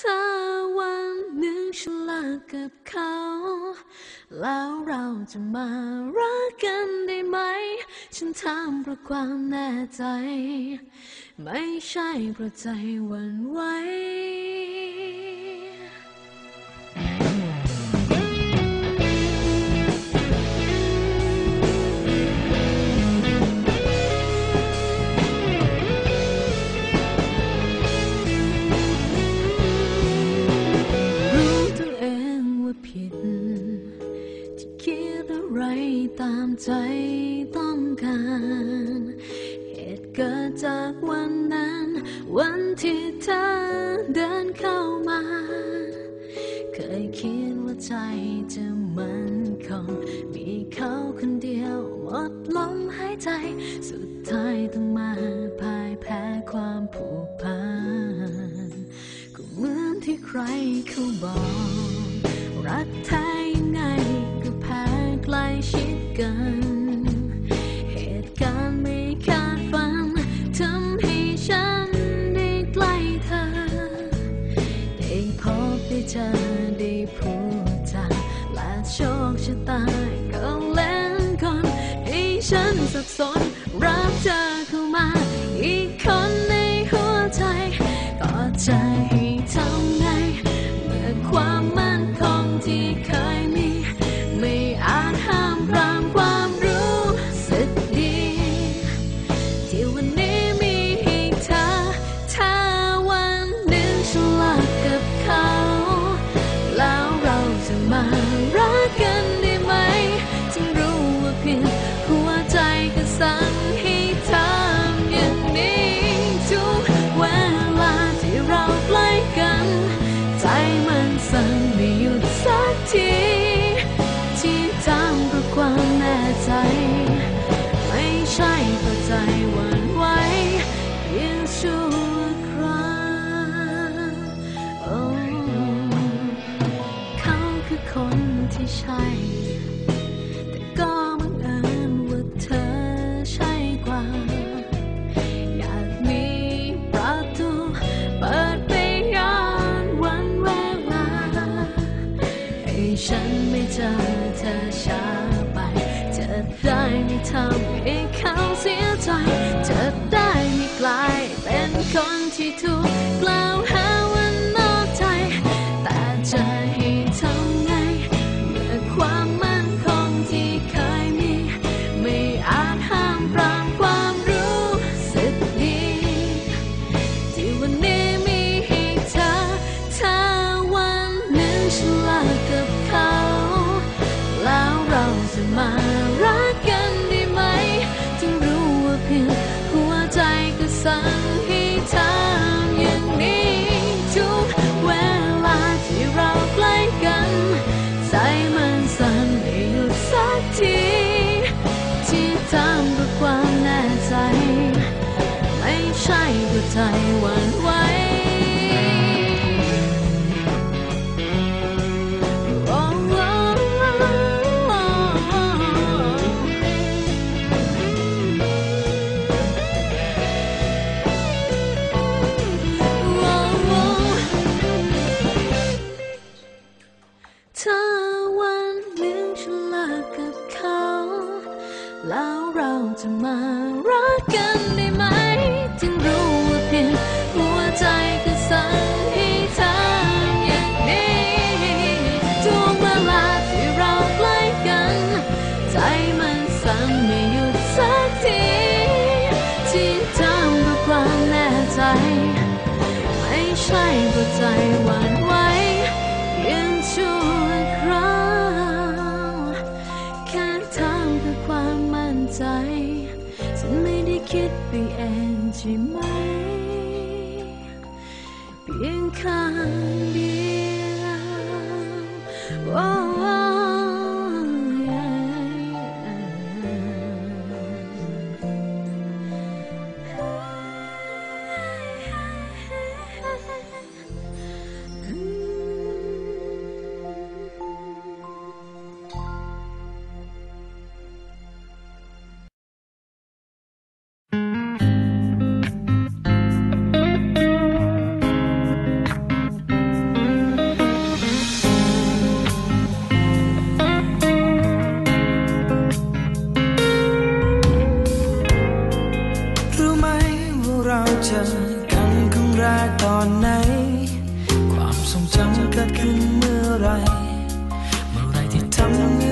ถ้าวันหนึ่งฉันเลิกกับเขา แล้วเราจะมารักกันได้ไหม ฉันถามเพราะความแน่ใจ ไม่ใช่เพราะใจหวั่นไหว ใจต้องการ เหตุเกิดจากวันนั้น วันที่เธอเดินเข้ามา เคยคิดว่าใจจะมันคงมีเขาคนเดียวหมดลมหายใจ สุดท้ายต้องมาพ่ายแพ้ความผูกพันก็เหมือนที่ใครเขาบอก รักแท้ยังไงก็แพ้ใกล้ชิด กัน เหตุการณ์ไม่คาดฝันทำให้ฉันได้ใกล้เธอ ได้พบได้เจอได้พูดจาและโชคชะตาก็เล่นคนให้ฉันสับสน ไม่ทำให้เขาเสียใจ จะได้ไม่กลายเป็นคนที่ถูกก ที่ทำเพระความแน่ใจ ไม่ใช่หัวใจหวั่นไหว จะมารักกันได้ไหมจึงรู้ว่าเพียงหัวใจก็สั่งให้ทำอย่างนี้ทุกเวลาที่เราใกล้กัน ใจมันสั่นไม่หยุดสักทีที่ทำเพราะความแน่ใจ ไม่ใช่เพราะใจหวั่นไหวเพียงชั่วคราวแค่ทำเพื่อความมั่นใจ ไม่ได้